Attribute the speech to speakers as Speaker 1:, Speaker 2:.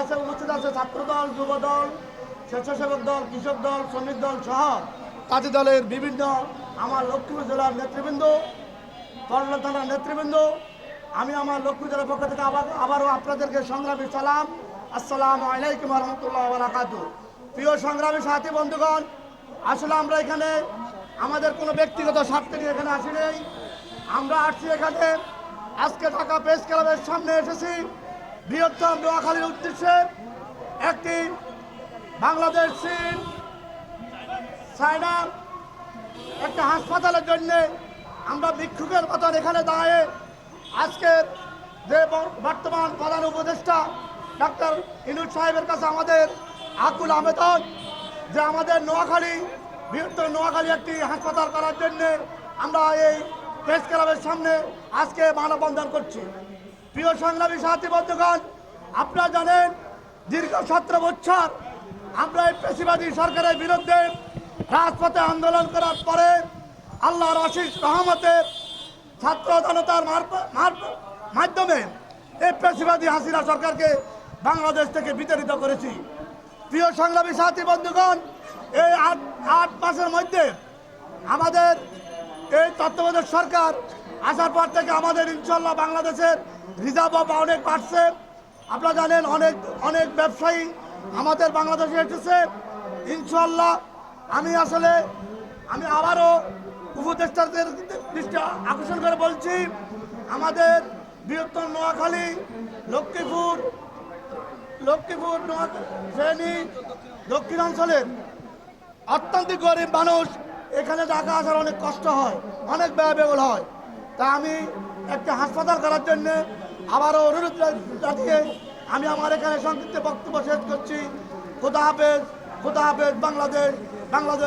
Speaker 1: আছে, উপস্থিত আছে ছাত্র দল যুব দল স্বেচ্ছাসেবক দল, কৃষক দল, শ্রমিক দল সহ তাঁতি দলের বিভিন্ন আমার লক্ষ্মীপুর জেলার নেতৃবৃন্দ কল্যাণ থানার নেতৃবৃন্দ। আমি আমার লক্ষ্মী জেলার পক্ষ থেকে আবার আবারও আপনাদেরকে সংগ্রামী সালাম। আসসালামু আলাইকুম রহমতুল্লাহ বারাকাত প্রিয় সংগ্রামী সাথী বন্ধুগণ, আসলে আমরা এখানে আমাদের কোনো ব্যক্তিগত স্বার্থ এখানে আসি নেই আমরা আসছি এখানে আজকে ঢাকা প্রেস ক্লাবের সামনে এসেছি বৃহত্তম নোয়াখালীর উদ্দেশ্যে একটি বাংলাদেশ চীন চায়নার একটা হাসপাতালের জন্য আমরা ভিক্ষুকের মতন এখানে দাঁড়িয়ে আজকের যে বর্তমান প্রধান উপদেষ্টা ডাক্তার ইনুজ সাহেবের কাছে আমাদের আকুল আবেদন যে আমাদের নোয়াখালী, বৃহত্তর নোয়াখালী একটি হাসপাতাল করার জন্যে আমরা এই প্রেস ক্লাবের সামনে আজকে মানববন্ধন করছি। প্রিয় সংগ্রামী সাথী বন্ধুগণ, আপনারা জানেন, দীর্ঘ সতেরো বছর আমরা এই পেশিবাদী সরকারের বিরুদ্ধে রাজপথে আন্দোলন করার পরে আল্লাহর আশিস রহমতের ছাত্র জনতার মাধ্যমে এই পেশিবাদী হাসিনা সরকারকে বাংলাদেশ থেকে বিতাড়িত করেছি। প্রিয় সংগ্রামী সাথী বন্ধুগণ, এই আট আট মাসের মধ্যে আমাদের এই তত্ত্বাবধায়ক সরকার আসার পর থেকে আমাদের ইনশাল্লাহ বাংলাদেশের রিজার্ভ অফ অনেক বাড়ছে। আপনারা জানেন অনেক অনেক ব্যবসায়ী আমাদের বাংলাদেশে এসেছে। ইনশাল্লাহ আমি আসলে, আমি আবারও উপদেষ্টাদের দৃষ্টি আকর্ষণ করে বলছি, আমাদের বৃহত্তর নোয়াখালী, লক্ষ্মীপুর লক্ষ্মীপুর নোয়া- ফেনী দক্ষিণাঞ্চলের অত্যন্ত গরিব মানুষ এখানে ঢাকা আসার অনেক কষ্ট হয়, অনেক ব্যয়বহুল হয়। তা আমি একটা হাসপাতাল করার জন্যে আবারও অনুরোধ জানিয়ে আমি আমার এখানে সংক্ষিপ্ত বক্তব্য শেষ করছি। খোদা হাফেজ খোদা হাফেজ বাংলাদেশ বাংলাদেশ